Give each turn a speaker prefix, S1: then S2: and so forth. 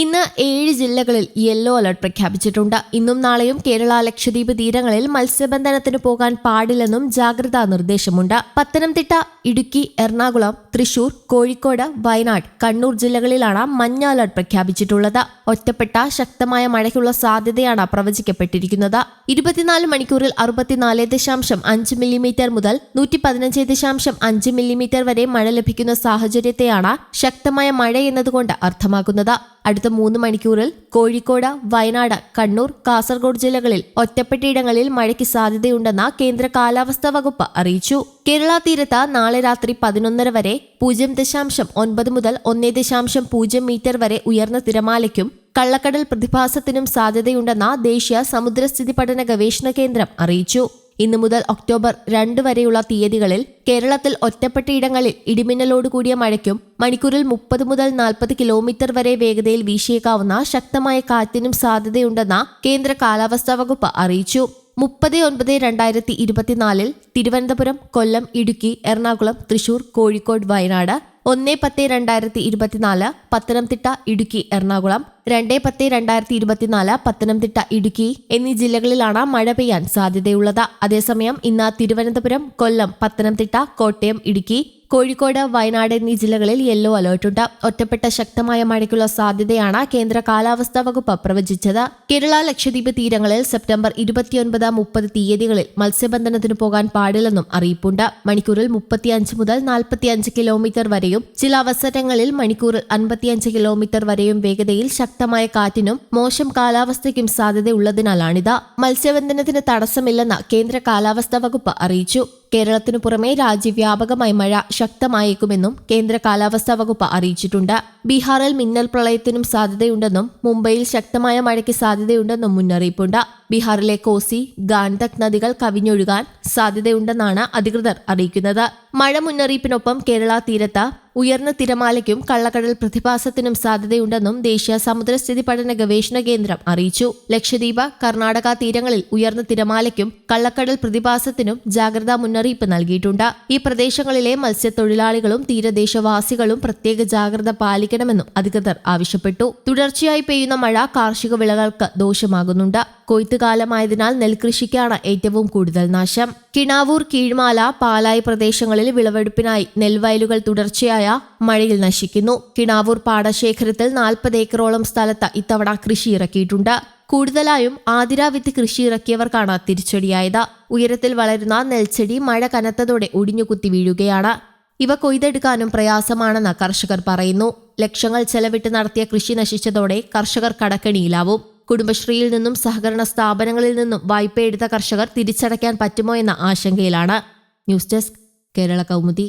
S1: ഇന്ന് ഏഴ് ജില്ലകളിൽ യെല്ലോ അലർട്ട് പ്രഖ്യാപിച്ചിട്ടുണ്ട് ഇന്നും നാളെയും കേരള ലക്ഷദ്വീപ് തീരങ്ങളിൽ മത്സ്യബന്ധനത്തിന് പോകാൻ പാടില്ലെന്നും ജാഗ്രതാ നിർദ്ദേശമുണ്ട് പത്തനംതിട്ട ഇടുക്കി എറണാകുളം തൃശൂർ കോഴിക്കോട് വയനാട് കണ്ണൂർ ജില്ലകളിലാണ് മഞ്ഞ അലർട്ട് പ്രഖ്യാപിച്ചിട്ടുള്ളത് ഒറ്റപ്പെട്ട ശക്തമായ മഴയ്ക്കുള്ള സാധ്യതയാണ് പ്രവചിക്കപ്പെട്ടിരിക്കുന്നത് ഇരുപത്തിനാല് മണിക്കൂറിൽ അറുപത്തിനാല് ദശാംശം അഞ്ച് മില്ലിമീറ്റർ മുതൽ നൂറ്റി പതിനഞ്ച് ദശാംശം അഞ്ച് മില്ലിമീറ്റർ വരെ മഴ ലഭിക്കുന്ന സാഹചര്യത്തെയാണ് ശക്തമായ മഴ എന്നതുകൊണ്ട് അർത്ഥമാക്കുന്നത് അടുത്ത മൂന്ന് മണിക്കൂറിൽ കോഴിക്കോട് വയനാട് കണ്ണൂർ കാസർഗോഡ് ജില്ലകളിൽ ഒറ്റപ്പെട്ടയിടങ്ങളിൽ മഴയ്ക്ക് സാധ്യതയുണ്ടെന്ന് കേന്ദ്ര കാലാവസ്ഥാ വകുപ്പ് അറിയിച്ചു കേരള തീരത്ത് നാളെ രാത്രി പതിനൊന്നര വരെ പൂജ്യം ദശാംശം ഒൻപത് മുതൽ ഒന്നേ ദശാംശം പൂജ്യം മീറ്റർ വരെ ഉയർന്ന തിരമാലയ്ക്കും കള്ളക്കടൽ പ്രതിഭാസത്തിനും സാധ്യതയുണ്ടെന്ന് ദേശീയ സമുദ്രസ്ഥിതി പഠന ഗവേഷണ കേന്ദ്രം അറിയിച്ചു ഇന്നു മുതൽ ഒക്ടോബർ രണ്ട് വരെയുള്ള തീയതികളിൽ കേരളത്തിൽ ഒറ്റപ്പെട്ടയിടങ്ങളിൽ ഇടിമിന്നലോട് കൂടിയ മഴയ്ക്കും മണിക്കൂറിൽ മുപ്പത് മുതൽ നാൽപ്പത് കിലോമീറ്റർ വരെ വേഗതയിൽ വീശിയേക്കാവുന്ന ശക്തമായ കാറ്റിനും സാധ്യതയുണ്ടെന്ന് കേന്ദ്ര കാലാവസ്ഥാ വകുപ്പ് അറിയിച്ചു മുപ്പത് ഒൻപത് രണ്ടായിരത്തി ഇരുപത്തിനാലിൽ തിരുവനന്തപുരം കൊല്ലം ഇടുക്കി എറണാകുളം തൃശൂർ കോഴിക്കോട് വയനാട് ഒന്ന് പത്ത് രണ്ടായിരത്തി ഇരുപത്തിനാല് പത്തനംതിട്ട ഇടുക്കി എറണാകുളം രണ്ട് പത്ത് രണ്ടായിരത്തി ഇരുപത്തിനാല് പത്തനംതിട്ട ഇടുക്കി എന്നീ ജില്ലകളിലാണ് മഴ പെയ്യാൻ സാധ്യതയുള്ളത് അതേസമയം ഇന്ന് തിരുവനന്തപുരം കൊല്ലം പത്തനംതിട്ട കോട്ടയം ഇടുക്കി കോഴിക്കോട് വയനാട് എന്നീ ജില്ലകളിൽ യെല്ലോ അലേർട്ടുണ്ട് ഒറ്റപ്പെട്ട ശക്തമായ മഴയ്ക്കുള്ള സാധ്യതയാണ് കേന്ദ്ര കാലാവസ്ഥാ വകുപ്പ് പ്രവചിച്ചത് കേരള ലക്ഷദ്വീപ് തീരങ്ങളിൽ സെപ്റ്റംബർ ഇരുപത്തിയൊൻപത് മുപ്പത് തീയതികളിൽ മത്സ്യബന്ധനത്തിന് പോകാൻ പാടില്ലെന്നും അറിയിപ്പുണ്ട് മണിക്കൂറിൽ മുപ്പത്തിയഞ്ച് മുതൽ നാൽപ്പത്തിയഞ്ച് കിലോമീറ്റർ വരെയും ചില അവസരങ്ങളിൽ മണിക്കൂറിൽ അൻപത്തിയഞ്ച് കിലോമീറ്റർ വരെയും വേഗതയിൽ ശക്തമായ കാറ്റിനും മോശം കാലാവസ്ഥയ്ക്കും സാധ്യതയുള്ളതിനാലാണിത് മത്സ്യബന്ധനത്തിന് തടസ്സമില്ലെന്ന് കേന്ദ്ര കാലാവസ്ഥാ വകുപ്പ് അറിയിച്ചു കേരളത്തിനു പുറമെ രാജ്യവ്യാപകമായി മഴ ശക്തമായേക്കുമെന്നും കേന്ദ്ര കാലാവസ്ഥാ വകുപ്പ് അറിയിച്ചിട്ടുണ്ട് ബീഹാറിൽ മിന്നൽ പ്രളയത്തിനും സാധ്യതയുണ്ടെന്നും മുംബൈയിൽ ശക്തമായ മഴയ്ക്ക് സാധ്യതയുണ്ടെന്നും മുന്നറിയിപ്പുണ്ട് ബീഹാറിലെ കോസി ഗാന്ധക് നദികൾ കവിഞ്ഞൊഴുകാൻ സാധ്യതയുണ്ടെന്നാണ് അധികൃതർ അറിയിക്കുന്നത് മഴ മുന്നറിയിപ്പിനൊപ്പം കേരള തീരത്ത് ഉയർന്ന തിരമാലയ്ക്കും കള്ളക്കടൽ പ്രതിഭാസത്തിനും സാധ്യതയുണ്ടെന്നും ദേശീയ സമുദ്രസ്ഥിതി പഠന ഗവേഷണ കേന്ദ്രം അറിയിച്ചു ലക്ഷദ്വീപ് കർണാടക തീരങ്ങളിൽ ഉയർന്ന തിരമാലയ്ക്കും കള്ളക്കടൽ പ്രതിഭാസത്തിനും ജാഗ്രതാ മുന്നറിയിപ്പ് നൽകിയിട്ടുണ്ട് ഈ പ്രദേശങ്ങളിലെ മത്സ്യത്തൊഴിലാളികളും തീരദേശവാസികളും പ്രത്യേക ജാഗ്രത പാലിക്കണമെന്നും അധികൃതർ ആവശ്യപ്പെട്ടു തുടർച്ചയായി പെയ്യുന്ന മഴ കാർഷിക വിളകൾക്ക് ദോഷമാകുന്നുണ്ട് കൊയ്ത്തുകാലമായതിനാൽ നെൽകൃഷിക്കാണ് ഏറ്റവും കൂടുതൽ നാശം കിണാവൂർ കീഴ്മാല പാലായി പ്രദേശങ്ങളിൽ വിളവെടുപ്പിനായി നെൽവയലുകൾ തുടർച്ചയായ മഴയിൽ നശിക്കുന്നു കിണാവൂർ പാടശേഖരത്തിൽ നാൽപ്പത് ഏക്കറോളം സ്ഥലത്ത് ഇത്തവണ കൃഷി ഇറക്കിയിട്ടുണ്ട് കൂടുതലായും ആതിരാവിത്ത് കൃഷി ഇറക്കിയവർക്കാണ് തിരിച്ചടിയായത് ഉയരത്തിൽ വളരുന്ന നെൽച്ചെടി മഴ കനത്തതോടെ ഒടിഞ്ഞുകുത്തി വീഴുകയാണ് ഇവ കൊയ്തെടുക്കാനും പ്രയാസമാണെന്ന് കർഷകർ പറയുന്നു ലക്ഷങ്ങൾ ചെലവിട്ട് നടത്തിയ കൃഷി നശിച്ചതോടെ കർഷകർ കടക്കണിയിലാവും കുടുംബശ്രീയിൽ നിന്നും സഹകരണ സ്ഥാപനങ്ങളിൽ നിന്നും വായ്പയെടുത്ത കർഷകർ തിരിച്ചടയ്ക്കാൻ പറ്റുമോ എന്ന ആശങ്കയിലാണ് ന്യൂസ് ഡെസ്ക് കേരള കൗമുദി